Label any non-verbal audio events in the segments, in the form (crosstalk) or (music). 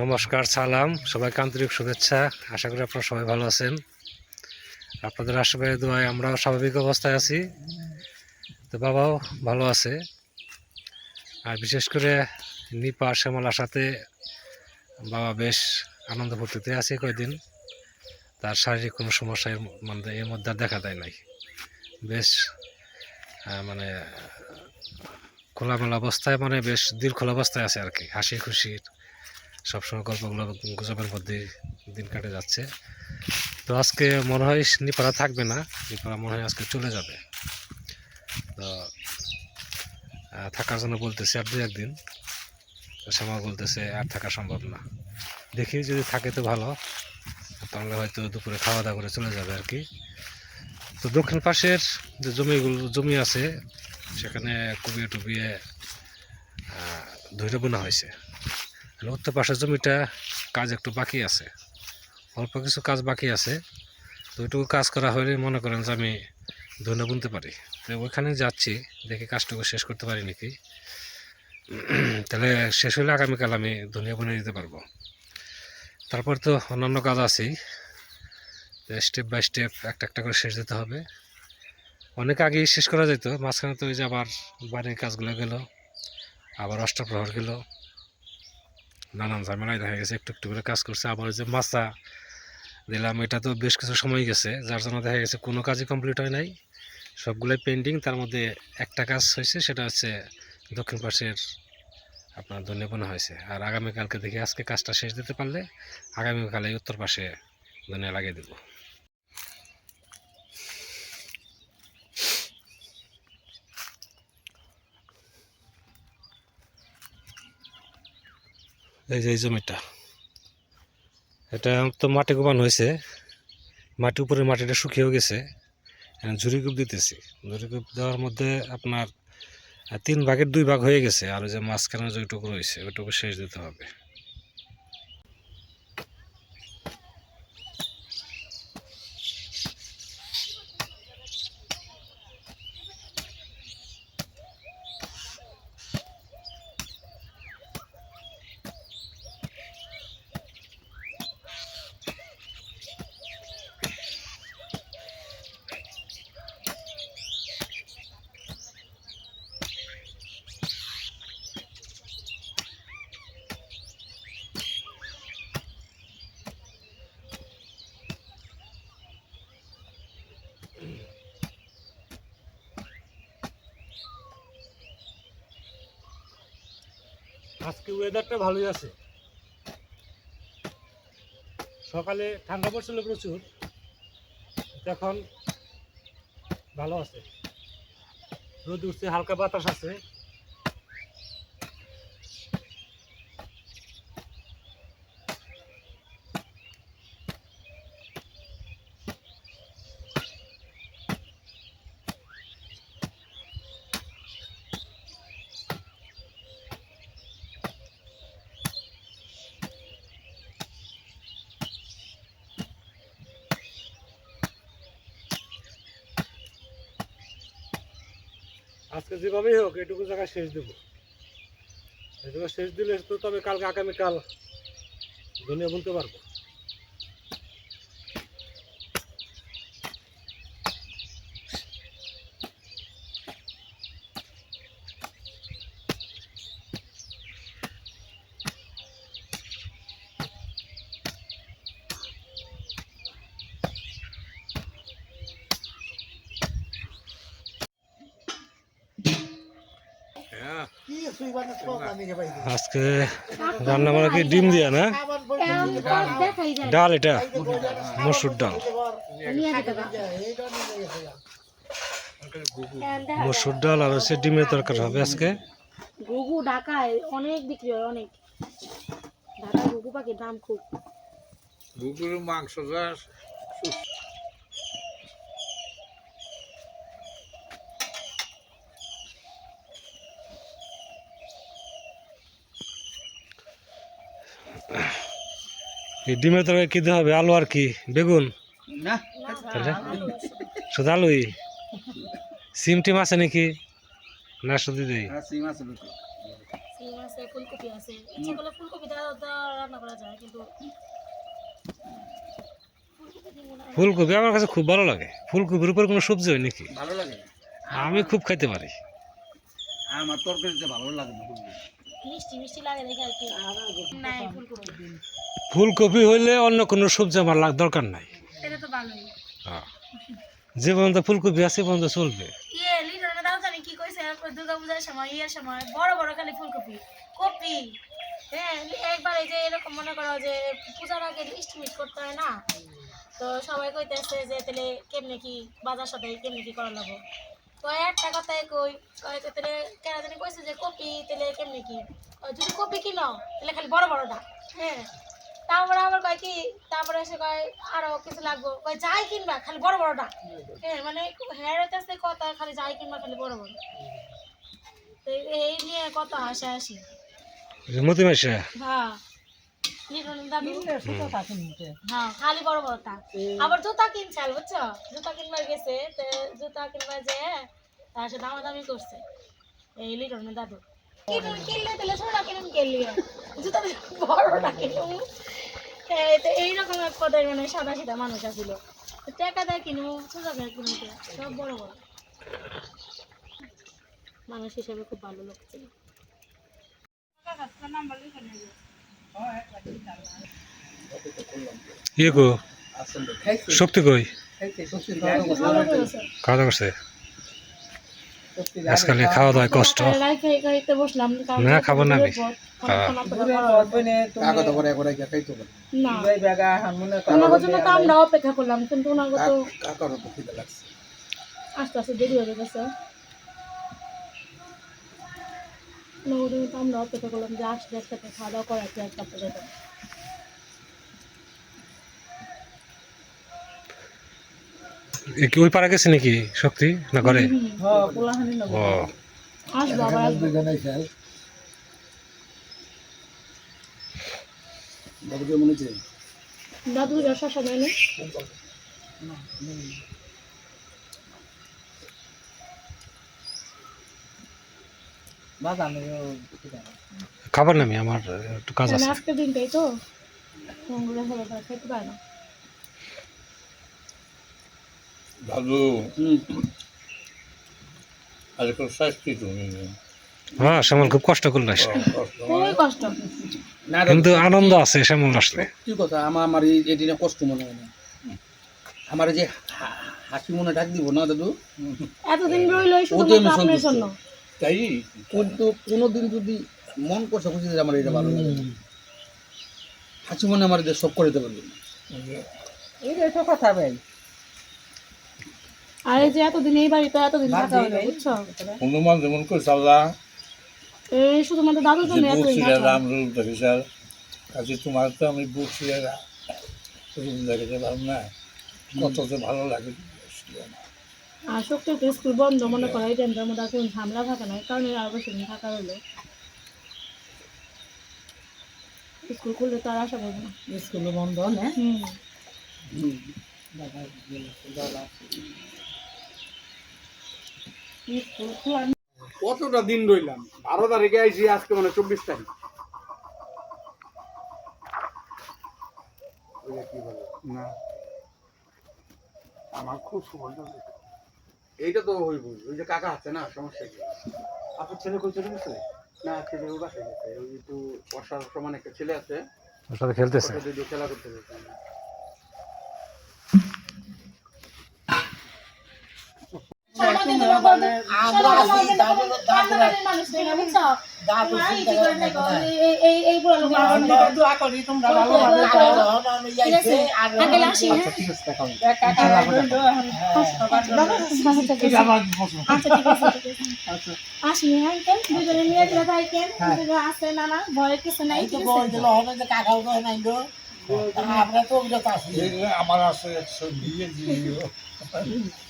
নমস্কার, সালাম, সবাইকে আন্তরিক শুভেচ্ছা। আশা করি আপনারা সবাই ভালো আছেন। আপনাদের আশেপাশে দোয়ায় আমরাও স্বাভাবিক অবস্থায় আছি। তো বাবাও ভালো আছে। আর বিশেষ করে নিপা শ্যামলার সাথে বাবা বেশ আনন্দ ফুর্তিতে আছে কয়দিন। তার শারীরিক কোনো সমস্যা মানে এর মধ্যে দেখা দেয় নাই। বেশ মানে খোলামেলা অবস্থায় মানে বেশ দীর্ঘল অবস্থায় আছে আর কি, হাসি খুশির। সবসময় গল্পগুলো গুজবের মধ্যে দিন কাটে যাচ্ছে। তো আজকে মনে হয় নিপাড়া থাকবে না নিপাড়া মনে হয় আজকে চলে যাবে। তো থাকার জন্য বলতেছে আর দু একদিন। শ্যামা বলতেছে আর থাকা সম্ভব না। দেখি যদি থাকে তো ভালো তাহলে হয়তো দুপুরে খাওয়া দাওয়া করে চলে যাবে আর কি। তো দক্ষিণ পাশের যে জমিগুলো জমি আছে সেখানে কুবিয়ে টুবিয়ে আহ, ধরে বোনা হয়েছে। উত্তর পাশের জমিটা কাজ একটু বাকি আছে। অল্প কিছু কাজ বাকি আছে। তো ওইটুকু কাজ করা হলে মনে করেন যে আমি ধনে বুনতে পারি। তো ওইখানে যাচ্ছি, দেখি কাজটুকু শেষ করতে পারি নাকি। তাহলে শেষ হলে আগামীকাল আমি ধনিয়া বুনে দিতে পারব। তারপর তো অন্যান্য কাজ আছেই। স্টেপ বাই স্টেপ একটা একটা করে শেষ দিতে হবে। অনেক আগেই শেষ করা যেত, মাঝখানে তো ওই যে আবার বাড়ির কাজগুলো গেল, আবার অষ্টপ্রহর গেল। নানান ঝামেলায় দেখা গেছে, একটু একটু করে কাজ করছে, আবার যে মাছা দিলাম, এটা তো বেশ কিছু সময় গেছে, যার জন্য দেখা গেছে কোনো কাজই কমপ্লিট হয় নাই। সবগুলোই পেন্ডিং তার মধ্যে একটা কাজ হয়েছে, সেটা হচ্ছে দক্ষিণ পাশের আপনার ধনিয়া হয়েছে। আর আগামীকালকে দেখি আজকে কাজটা শেষ দিতে পারলে, আগামীকালে উত্তর পাশে ধনিয়া লাগিয়ে দেবো। এই যে এই জমিটা, এটা তো মাটি কোপান হয়েছে। মাটি উপরে মাটিটা শুকিয়েও গেছে। এখন ঝুড়ি দিতেছি। ঝুড়ি কূপ দেওয়ার মধ্যে আপনার তিন ভাগের দুই ভাগ হয়ে গেছে। আর যে মাঝখানে যেটুকু রয়েছে, ওইটুকু শেষ দিতে হবে। আজকে ওয়েদারটা ভালোই আছে। সকালে ঠান্ডা পড়ছিল প্রচুর এখন ভালো আছে। রোদ উঠছে, হালকা বাতাস আছে। আজকে যেভাবেই হোক, এটুকু জায়গায় শেষ দেবো। এটুকু শেষ দিলে তো তবে কালকে আগামীকাল দুনিয়া বলতে পারব। আজকে রান্না মানে কি ডিম দিয়া না? ডাল এটা মসুর ডাল। মসুর ডাল আর হচ্ছে ডিমের তরকারি হবে আজকে। ঘুঘু ঢাকায় অনেক বিক্রি হয় অনেক। ঢাকায় ঘুঘু পাখির দাম খুব। গুগুর মাংস যা ডিমের তরকারি কি দিতে হবে? আলু আর কি? বেগুন? না। শুধু আলুই? সিম টিম আছে নাকি? না শুধু দিই সিম আছে দুটো। ডিম আছে ফুলকপি আমার কাছে খুব ভালো লাগে। ফুলকপির উপর কোনো সবজি হয় নাকি? আমি খুব খাইতে পারি। আমার তরকারিতে ভালো লাগে। মিষ্টি মিষ্টি লাগে দেখে আর কি। নাই ফুলকপি। ফুলকপি হইলে অন্য কোনো সবজি আমার লাগ দরকার নাই। এটা তো ভালোই। হ্যাঁ। যে পর্যন্ত ফুলকপি আছে পর্যন্ত চলবে। কি কইছে? দুর্গা পূজার সময় ইয়ের সময় বড় বড় খালি ফুলকপি। কপি। হ্যাঁ একবার এই যে এরকম মনে করো যে পূজার আগে করতে হয় না? তো সবাই কইতেছে যে তাহলে কেমনে কি বাজার সাথে কেমনে কি করা লাগবো? তো একটা কথাই কই তাহলে কেন জানি কইছে যে কপি তাহলে কেমনে কি? যদি কপি কিনো তাহলে খালি বড় বড়টা। হ্যাঁ। তারপরে আবার কয় কি তারপরে এসে কয় আরও কিছু লাগবো। কয় যাই কিনবা খালি বড় বড়টা। হ্যাঁ মানে হেয়ার হইতেছে কথা খালি যাই কিনবা খালি বড় বড়। তো এই- নিয়ে কত হাসি হাসি হ্যাঁ হ্যাঁ। খালি বড় বড়টা আবার জুতা কিনছাল বুঝছ? জুতা কিনবার গেছে জুতা কিনবার যে তার সাথে দামাদামি করছে। এই লিটন দাদু। কিনুন কিনলে তাহলে ছোটা কিনুন কিনলি জুতা বড়টা কিনুন। হ্যাঁ তো এইরকম এক পদের মানে সাদা সিধা মানুষ আছিল। টাকা দেয় কিনু সোজা করে কিনুতে সব বড় বড়। মানুষ হিসেবে খুব ভালো লোক ছিল। ইয়ে গো শক্তি কই? খাওয়া দাওয়া করছে? আজকাল খাওয়া দাওয়ায় কষ্ট। না, খাব না আস্তে আস্তে দেরি হয়ে গেছে ওনার জন্য তো আমরা অপেক্ষা করলাম যে আসলে একসাথে খাওয়া দাওয়া করা যায় তারপরে যেতাম। এ কি ওই পাড়া গেছে নাকি শক্তি? না করে ও। আসব আবার আসব। বাবুকে মনে হচ্ছে দাদু রসা সময় নেই। খাবার নামি আমার একটু কাজ আছে। আজকের দিনটাই তো? মঙ্গলের হলে তারা খেতে পারে না। দাদু হুম আর একটু শাস্তি তুমি হ্যাঁ শ্যামল খুব কষ্ট করল খুবই কষ্ট। না কিন্তু আনন্দ আছে শ্যামল আসলে। কি কথা আমার আমার এই এটি কষ্ট মনে হয় না। আমার যে হা- হাসি মনে ডাক দিব না দাদু? এতদিন রইল শুধুমাত্র আপনার জন্য। তাই? কিন্তু কোনোদিন যদি মন করছে খুশি যে আমার এটা ভালো লাগে হাসি মনে আমার এটা সব করে দিতে পারবে। না। আর এই যে এতদিন এই বাড়িতে এতদিন থাকা হলো বুঝছ? হনুমান যেমন করে চাল্লা এই শুধুমাত্র দাদুর জন্য বলছিলে রাম রূপ দেখেছাল কাজে তোমার তো আমি বলছিলে রূপ ভালো না। কত যে ভালো লাগে। আর শক্তি তো স্কুল বন্ধ মনে করো এই টাইমটার মধ্যে আর কোনো ঝামেলা থাকে না কারণে আর বেশি দিন থাকা হলো স্কুল খুললে তো আর আশা করব না। স্কুল বন্ধ না। কতটা দিন রইলাম? বারো তারিখে আইসি আজকে মানে চব্বিশ তারিখ। না। আমার খুব সুন্দর এইটা তো হইব ওই যে কাকা আছে না সমস্যা কি? আপনার ছেলে কই চলে গেছে? না ছেলে ও বাসায় গেছে ওই একটু বর্ষার সমান একটা ছেলে আছে। ওর সাথে খেলতেছে। দিয়ে খেলা করতে গেছে। আসি আঙ্কেল দুজনে নিয়ে থাকেন দুজনে আছে না না ভয়ের কিছু নাই ঠিক আছে। আমার আছে দিয়ে দিও। (laughs)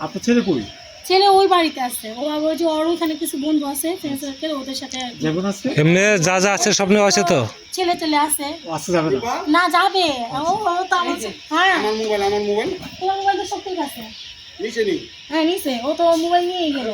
আপনার ছেলে কই? ছেলে ওই বাড়িতে আছে। ও আবার যে ওর ওখানে কিছু বন্ধু আছে ফ্রেন্ড সার্কেল ওদের সাথে যাবেন আজকে? এমনি যা যা আছে সব নিয়ে আছে তো? ছেলে ছেলে আছে। ও আসতে যাবে না? না যাবে। ও ও তো আমার হ্যাঁ। আমার মোবাইল আমার মোবাইল তোমার মোবাইল তো সব ঠিক আছে। নিচে নি হ্যাঁ নিছে। ও তো মোবাইল নিয়ে গেল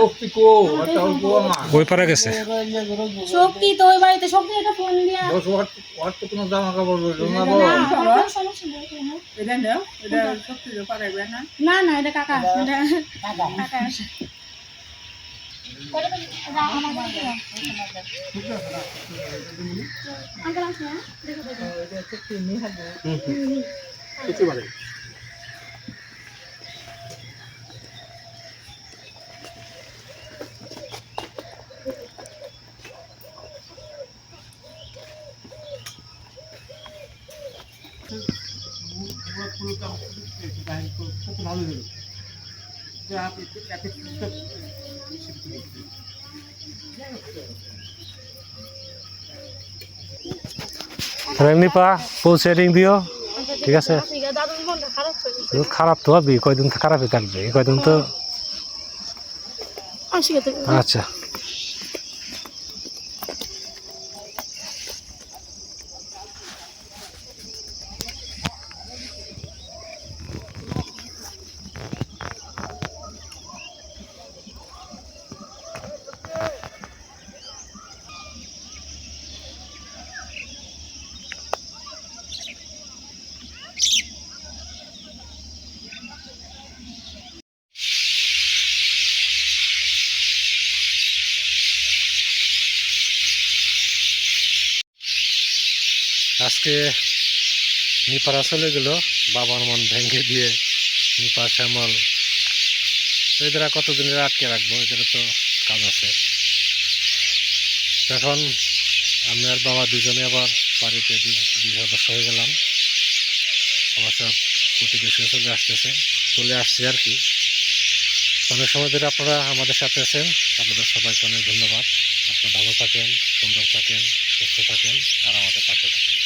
শক্তি কো একটা অল্প না ওই পারে গেছে। শক্তি তো ওই বাড়িতে শক্তি একটা ফোন দিয়া। বস ওর ওর তো কোনো জামা কাপড় রইল না না। এটা নাও এটা সত্যি পারাইবে না। না না এটা কাকা এটা কাকা? দেখো দেখো কিছু পারে ভালো এত সেটিং দিও ঠিক আছে? খারাপ তো খারাপ হবে কয়দিন তো খারাপই থাকবে কয়দিন তো আচ্ছা। আজকে নিপারা চলে গেল, বাবার মন ভেঙে দিয়ে নিপা শ্যামল। তো এদের কতদিনের আটকে রাখব, এদের তো কাজ আছে। তখন আমি আর বাবা দুজনে আবার বাড়িতে দুই- হয়ে গেলাম। আমার সব প্রতিবেশীও চলে আসতেছে, চলে আসছে আর কি। অনেক সময় ধরে আপনারা আমাদের সাথে আছেন, আপনাদের সবাইকে অনেক ধন্যবাদ। আপনারা ভালো থাকেন, সুন্দর থাকেন, সুস্থ থাকেন, আর আমাদের পাশে থাকেন।